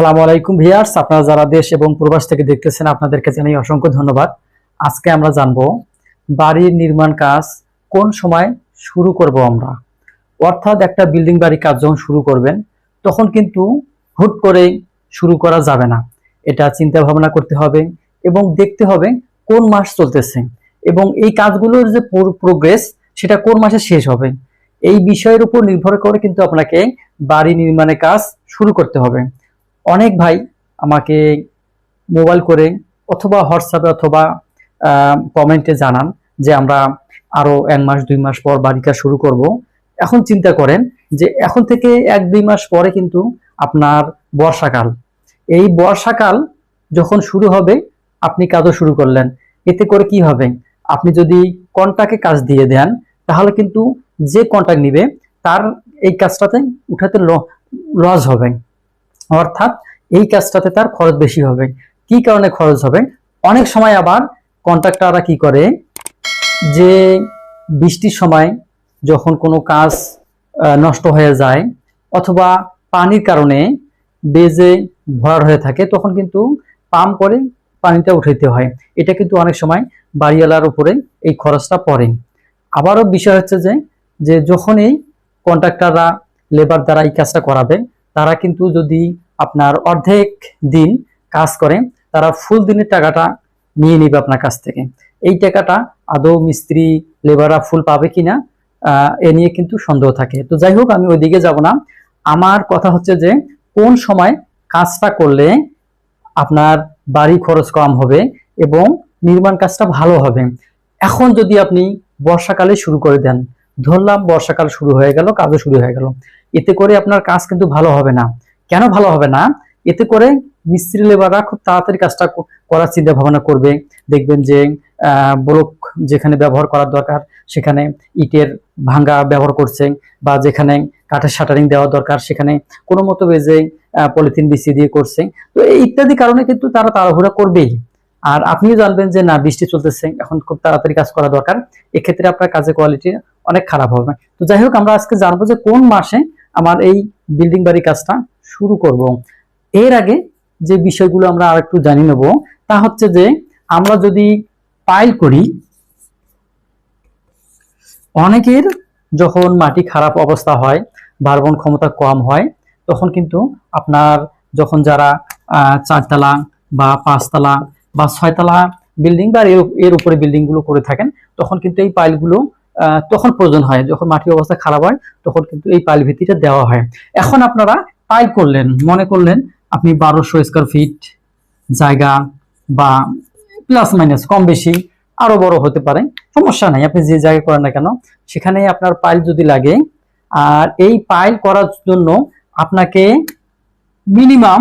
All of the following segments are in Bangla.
আসসালামু আলাইকুম ভিয়ার্স আপনারা যারা দেশ এবং প্রবাস থেকে দেখতেছেন, আপনাদেরকে জানাই অসংখ্য ধন্যবাদ। আজকে আমরা জানব বাড়ির নির্মাণ কাজ কোন সময় শুরু করব আমরা। অর্থাৎ একটা বিল্ডিং বাড়ি কাজ যখন শুরু করবেন, তখন কিন্তু হুট করে শুরু করা যাবে না। এটা চিন্তা ভাবনা করতে হবে এবং দেখতে হবে কোন মাস চলতেছে এবং এই কাজগুলোর যে প্রোগ্রেস সেটা কোন মাসে শেষ হবে। এই বিষয়ের উপর নির্ভর করে কিন্তু আপনাকে বাড়ি নির্মাণের কাজ শুরু করতে হবে। অনেক ভাই আমাকে মোবাইল করে অথবা হোয়াটসঅ্যাপে অথবা কমেন্টে জানান যে আমরা আরও এক মাস, দুই মাস পর বাড়ি কাজ শুরু করব। এখন চিন্তা করেন যে এখন থেকে এক, দুই মাস পরে কিন্তু আপনার বর্ষাকাল। এই বর্ষাকাল যখন শুরু হবে, আপনি কাজও শুরু করলেন। এতে করে কি হবে? আপনি যদি কন্টাকে কাজ দিয়ে দেন, তাহলে কিন্তু যে কন্ট্যাক্ট নিবে, তার এই কাজটাতে উঠাতে লস হবে। অর্থাৎ এই কাজটাতে তার খরচ বেশি হবে। কি কারণে খরচ হবে? অনেক সময় আবার কন্ট্রাক্টররা কি করে? যে বৃষ্টির সময় যখন কোনো কাজ নষ্ট হয়ে যায় অথবা পানির কারণে বেজে ভরাট হয়ে থাকে, তখন কিন্তু পাম্প করে পানিটা উঠাইতে হয়। এটা কিন্তু অনেক সময় বাড়িওয়ালার উপরে এই খরচটা পড়ে। আবারও বিষয় হচ্ছে যে যে যখনই কন্ট্রাক্টররা লেবার দ্বারা এই কাজটা করাবে তারা কিন্তু যদি আপনার অর্ধেক দিন কাজ করে, তারা ফুল দিনের টাকাটা নিয়ে নিবে আপনার কাছ থেকে। এই টাকাটা আদৌ মিস্ত্রি, লেবাররা ফুল পাবে কিনা এ নিয়ে কিন্তু সন্দেহ থাকে। তো যাই হোক, আমি ওইদিকে যাব না। আমার কথা হচ্ছে যে, কোন সময় কাজটা করলে আপনার বাড়ি খরচ কম হবে এবং নির্মাণ কাজটা ভালো হবে? এখন যদি আপনি বর্ষাকালে শুরু করে দেন ধরলাম, বর্ষাকাল শুরু হয়ে গেল, কাজও শুরু হয়ে গেল। এতে করে আপনার কাজ কিন্তু ভালো হবে না। কেন ভালো হবে না? এতে করে মিস্ত্রি লেবাররা খুব তাড়াতাড়ি কাজটা করার চিন্তা ভাবনা করবে। দেখবেন যে ব্লক যেখানে ব্যবহার করার দরকার, সেখানে ইটের ভাঙ্গা ব্যবহার করছে বা যেখানে কাঠের শাটারিং দেওয়া দরকার, সেখানে কোনো মতো বেজে পলিথিন বিছিয়ে দিয়ে করছে। তো এই ইত্যাদি কারণে কিন্তু তারা তাড়াহুড়া করবেই। আর আপনিও জানবেন যে, না, বৃষ্টি চলতেছে, এখন খুব তাড়াতাড়ি কাজ করা দরকার। এক্ষেত্রে আপনার কাজের কোয়ালিটি অনেক খারাপ হবে। তো যাই হোক, আমরা আজকে জানব যে কোন মাসে আমার এই বিল্ডিং বাড়ি কাজটা শুরু করব। এর আগে যে বিষয়গুলো আমরা আর একটু জানি নেব, তা হচ্ছে যে আমরা যদি পাইল করি, অনেকের যখন মাটি খারাপ অবস্থা হয় ভার্বন ক্ষমতা কম হয়, তখন কিন্তু আপনার যখন যারা চারতলা বা পাঁচতলা বা ছয়তলা বিল্ডিং বা এর উপরে বিল্ডিংগুলো করে থাকেন, তখন কিন্তু এই পাইলগুলো তখন প্রয়োজন হয়। যখন মাটির অবস্থা খারাপ হয়, তখন কিন্তু এই পাইল ভিত্তিটা দেওয়া হয়। এখন আপনারা পাইল করলেন, মনে করলেন আপনি বারোশো স্কোয়ার ফিট জায়গা বা প্লাস মাইনাস কম বেশি আরও বড় হতে পারে, সমস্যা নাই, আপনি যে জায়গায় করেন না কেন সেখানে আপনার পাইল যদি লাগে, আর এই পাইল করার জন্য আপনাকে মিনিমাম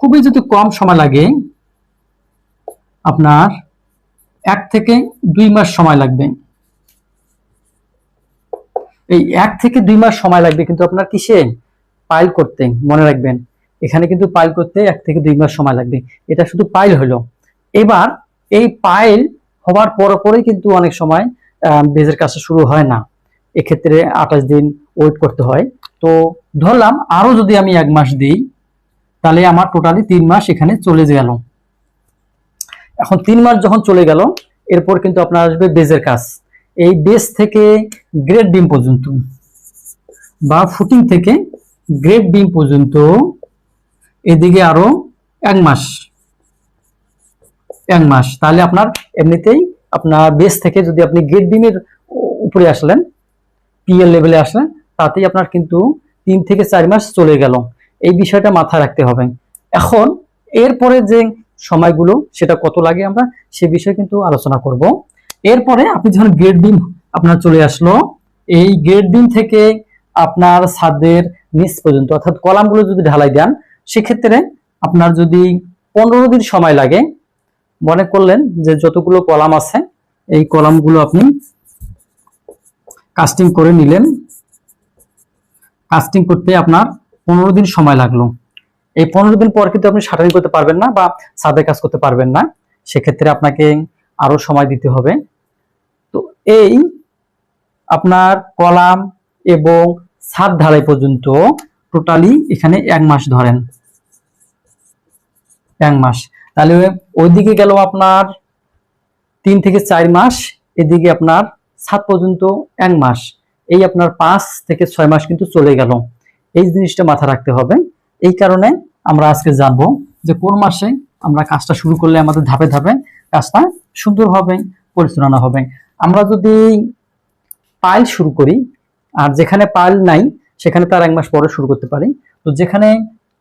খুবই যদি কম সময় লাগে, আপনার এক থেকে দুই মাস সময় লাগবে। এই এক থেকে দুই মাস সময় লাগবে কিন্তু আপনার কিসে? পাইল করতে, মনে রাখবেন। এখানে কিন্তু পাইল করতে এক থেকে দুই মাস সময় লাগবে। এটা শুধু পাইল হলো। এবার এই পাইল হবার পর পরেই কিন্তু অনেক সময় বেজের কাজটা শুরু হয় না। এক্ষেত্রে আঠাশ দিন ওয়েট করতে হয়। তো ধরলাম আরও যদি আমি এক মাস দিই, তাহলে আমার টোটালি তিন মাস এখানে চলে গেল। এখন তিন মাস যখন চলে গেল, এরপর কিন্তু আপনার আসবে বেজের কাজ। এই বেজ থেকে গ্রেট বিম পর্যন্ত বা ফুটিং থেকে গ্রেড বিম পর্যন্ত এদিকে আরও এক মাস এক মাস। তাহলে আপনার এমনিতেই আপনার বেস থেকে যদি আপনি গ্রেট বিমের উপরে আসলেন পিএল লেভেলে আসলেন, তাতেই আপনার কিন্তু তিন থেকে চার মাস চলে গেল। এই বিষয়টা মাথায় রাখতে হবে। এখন এরপরে যে সময়গুলো, সেটা কত লাগে আমরা, সে বিষয়ে কিন্তু আলোচনা করব। এরপরে আপনি যখন গ্রেড বিম আপনার চলে আসলো, এই গ্রেড বিম থেকে আপনার ছাদের নিচ পর্যন্ত, অর্থাৎ কলামগুলো যদি ঢালাই দেন, সেক্ষেত্রে আপনার যদি পনেরো দিন সময় লাগে, মনে করলেন যে যতগুলো কলাম আছে, এই কলামগুলো আপনি কাস্টিং করে নিলেন। কাস্টিং করতে আপনার পনেরো দিন সময় লাগল। এই পনেরো দিন পর কিন্তু আপনি শাটারিং করতে পারবেন না বা ছাদের কাজ করতে পারবেন না। সেক্ষেত্রে আপনাকে আরও সময় দিতে হবে। তো এই আপনার কলাম এবং ছাদ ঢালাই পর্যন্ত টোটালি এখানে এক মাস ধরেন। এক মাস। তাহলে ওইদিকে গেল আপনার তিন থেকে চার মাস, এদিকে আপনার সাত পর্যন্ত এক মাস। এই আপনার পাঁচ থেকে ছয় মাস কিন্তু চলে গেল। এই জিনিসটা মাথা রাখতে হবে। এই কারণে আমরা আজকে জানব যে কোন মাসে আমরা কাজটা শুরু করলে আমাদের ধাপে ধাপে কাজটা সুন্দরভাবে পরিচালনা হবে। আমরা যদি পাইল শুরু করি, আর যেখানে পাইল নাই, সেখানে তার এক মাস পরে শুরু করতে পারি। তো যেখানে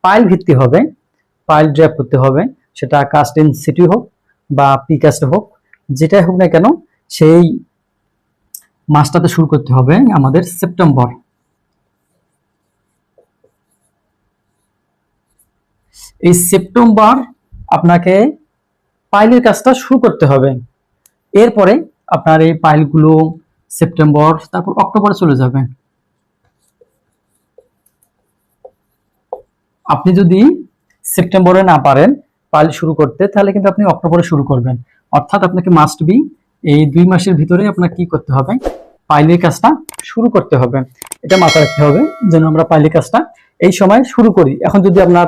পাইল ভিত্তি হবে, পাইল ড্রাইভ করতে হবে, সেটা কাস্ট ইন সিটি হোক বা পি কাস্ট হোক, যেটাই হোক না কেন, সেই মাসটাতে শুরু করতে হবে আমাদের সেপ্টেম্বর। এই সেপ্টেম্বর আপনাকে পাইলের কাজটা শুরু করতে হবে। এরপরে আপনার এই পাইলগুলো সেপ্টেম্বর, তারপর অক্টোবরে চলে যাবে। আপনি যদি সেপ্টেম্বরে না পারেন পাইল শুরু করতে, তাহলে কিন্তু আপনি অক্টোবরে শুরু করবেন। অর্থাৎ আপনাকে মাস্ট বি এই দুই মাসের ভিতরে আপনার কি করতে হবে? পাইলের কাজটা শুরু করতে হবে। এটা মাথায় রাখতে হবে যেন আমরা পাইলের কাজটা এই সময় শুরু করি। এখন যদি আপনার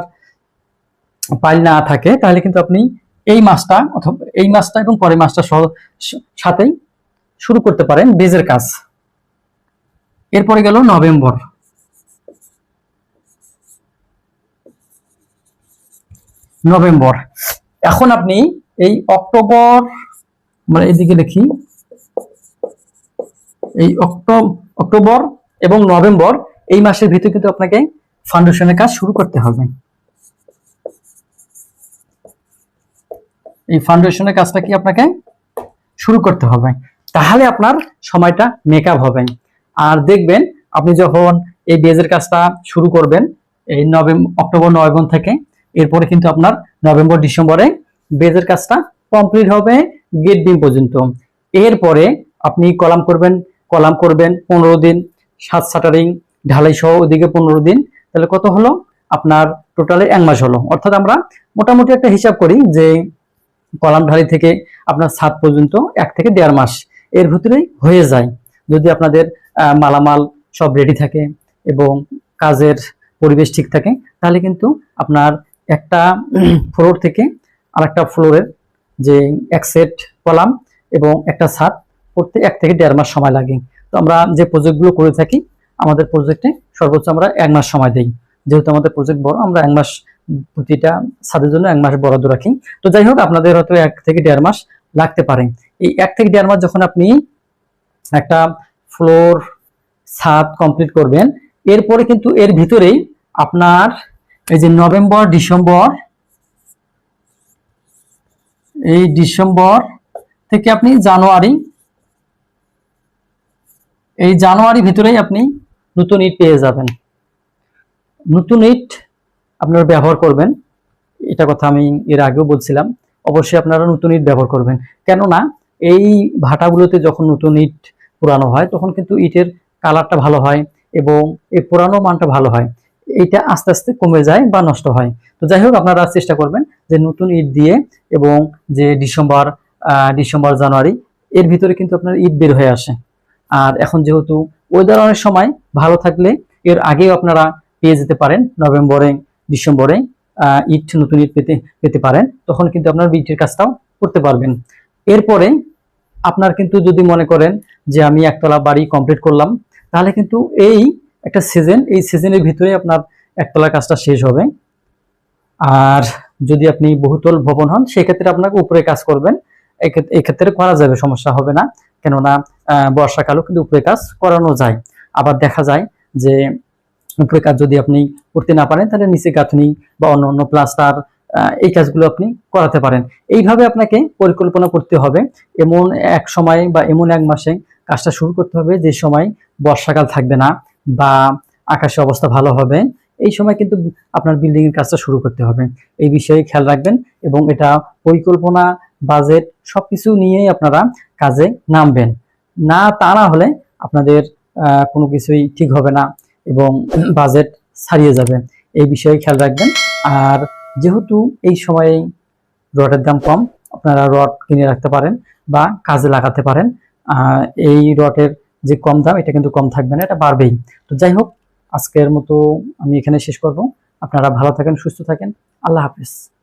পাইল না থাকে, তাহলে কিন্তু আপনি এই মাসটা অথবা এই মাসটা এবং পরের মাসটা সহ সাথেই শুরু করতে পারেন বেজের কাজ। এরপরে গেল নভেম্বর। নভেম্বর। এখন আপনি এই অক্টোবর, আমরা এদিকে লিখি এই অক্টোবর এবং নভেম্বর এই মাসের ভিতরে কিন্তু আপনাকে ফাউন্ডেশনের কাজ শুরু করতে হবে। এই ফাউন্ডেশনের কাজটা কি আপনাকে শুরু করতে হবে? তাহলে আপনার সময়টা মেকআপ হবে। আর দেখবেন, আপনি যখন এই বেজের কাজটা শুরু করবেন, এই নভেম্বর অক্টোবর, নভেম্বর থেকে, এরপরে কিন্তু আপনার নভেম্বর, ডিসেম্বরে বেজের কাজটা কমপ্লিট হবে গেট ডিম পর্যন্ত। এরপরে আপনি কলাম করবেন কলাম করবেন পনেরো দিন, সাত সাটারিং ঢালাই সহ ওদিকে পনেরো দিন। তাহলে কত হলো? আপনার টোটালে এক মাস হলো। অর্থাৎ আমরা মোটামুটি একটা হিসাব করি যে কলাম ঢালি থেকে আপনার সাত পর্যন্ত, এক থেকে দেড় মাস এর ভিতরেই হয়ে যায়। যদি আপনাদের মালামাল সব রেডি থাকে এবং কাজের পরিবেশ ঠিক থাকে, তাহলে কিন্তু আপনার একটা ফ্লোর থেকে আর একটা ফ্লোরের যে এক সেট কলাম এবং একটা ছাদ করতে এক থেকে দেড় মাস সময় লাগে। তো আমরা যে প্রজেক্টগুলো করে থাকি, আমাদের প্রজেক্টে সর্বোচ্চ আমরা এক মাস সময় দিই। যেহেতু আমাদের প্রজেক্ট বড়, আমরা এক মাস প্রতিটা ছাদের জন্য এক মাস বরাদ্দ রাখি। তো যাই হোক, আপনাদের হয়তো এক থেকে দেড় মাস লাগতে পারে। এই এক থেকে দেড় মাস যখন আপনি একটা ফ্লোর ছাদ কমপ্লিট করবেন, এরপরে কিন্তু এর ভিতরেই আপনার এই যে নভেম্বর, ডিসেম্বর, এই ডিসেম্বর থেকে আপনি জানুয়ারি, এই জানুয়ারি ভিতরেই আপনি নতুন ইট পেয়ে যাবেন। নতুন ইট আপনারা ব্যবহার করবেন। এটা কথা আমি এর আগেও বলছিলাম। অবশ্যই আপনারা নতুন ইট ব্যবহার করবেন। কেননা এই ভাটাগুলোতে যখন নতুন ইট পুরানো হয়, তখন কিন্তু ইটের কালারটা ভালো হয় এবং এই পুরানো মানটা ভালো হয়। এইটা আস্তে আস্তে কমে যায় বা নষ্ট হয়। তো যাই হোক, আপনারা চেষ্টা করবেন যে নতুন ইট দিয়ে এবং যে ডিসেম্বর ডিসেম্বর, জানুয়ারি, এর ভিতরে কিন্তু আপনার ইট বের হয়ে আসে। আর এখন যেহেতু ওয়েদার অনেক সময় ভালো থাকলে এর আগেও আপনারা পেয়ে যেতে পারেন। নভেম্বরে ডিসেম্বরে ইট নতুন ইট পেতে পেতে পারেন। তখন কিন্তু আপনার ইটের কাজটাও করতে পারবেন। এরপরে আপনার কিন্তু যদি মনে করেন যে আমি একতলা বাড়ি কমপ্লিট করলাম, তাহলে কিন্তু এই একটা সিজন এই সিজনের ভিতরে আপনার একতলা কাজটা শেষ হবে। আর যদি আপনি বহুতল ভবন হন, সেক্ষেত্রে আপনাকে উপরে কাজ করবেন। এক্ষেত্রে করা যাবে, সমস্যা হবে না। কেননা বর্ষাকালও কিন্তু উপরে কাজ করানো যায়। আবার দেখা যায় যে উপরে কাজ যদি আপনি করতে না পারেন, তাহলে নিচে গাঁথনি বা অন্য অন্য প্লাস্টার এই কাজগুলো আপনি করাতে পারেন। এইভাবে আপনাকে পরিকল্পনা করতে হবে। এমন এক সময় বা এমন এক মাসে কাজটা শুরু করতে হবে যে সময় বর্ষাকাল থাকবে না বা আকাশে অবস্থা ভালো হবে। এই সময় কিন্তু আপনার বিল্ডিং এর কাজটা শুরু করতে হবে। এই বিষয়ে খেয়াল রাখবেন এবং এটা পরিকল্পনা, বাজেট সবকিছু নিয়েই আপনারা কাজে নামবেন। না তা না হলে আপনাদের কোনো কিছুই ঠিক হবে না। এবং বাজেট ছাড়িয়ে যাবে। এই বিষয়ে খেয়াল রাখবেন। আর যেহেতু এই সময়ে রডের দাম কম, আপনারা রড কিনে রাখতে পারেন বা কাজে লাগাতে পারেন। এই রডের যে কম দাম, এটা কিন্তু কম থাকবে না, এটা বাড়বেই। তো যাই হোক, আজকের মতো আমি এখানে শেষ করব। আপনারা ভালো থাকেন, সুস্থ থাকেন। আল্লাহ হাফিজ।